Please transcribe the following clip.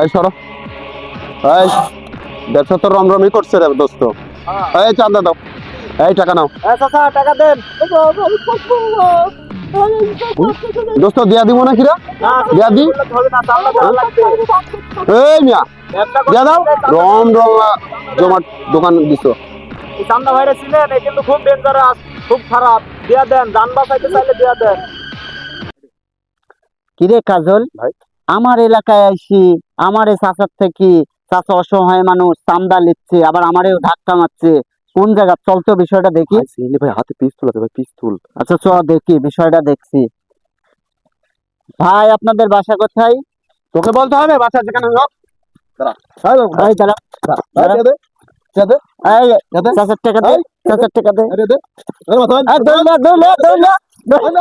এই সরো। এই ব্যবসা তো রমরমই করছে রে দোস্ত। এই চান্দা দাও। এই টাকা নাও। চাচা টাকা দেন। দোস্ত দিয়া দিব না কিরা দিয়া দি। এই মিয়া দিয়া দাও। রম রম জমা দোকান দিছো। চান্দা ভাইরা ছিলেন এই কিন্তু খুব ডেঞ্জারাস খুব খারাপ। দিয়া দেন যান বাঁচাইতে চাইলে দিয়া দেন। কিরে কাজল? ভাই। আমার এলাকায় আইসি আমার চাচার থেকে চাচা অসহায় মানুষ চান্দা লিখছে আবার আমারেও ধাক্কা মারছে। কোন জায়গা? চল তো বিষয়টা দেখি। ভাই হাতে পিস্তুল আছে ভাই পিস্তুল আচ্ছা চ দেখি বিষয়টা দেখছি। ভাই আপনাদের বাসা কোথায়? তোকে বলতে হবে বাচ্চা যেখানে হোক। দাঁড়া। চাচার টাকা দে চাচার টাকা দে। দৌড় দৌড় দৌড়।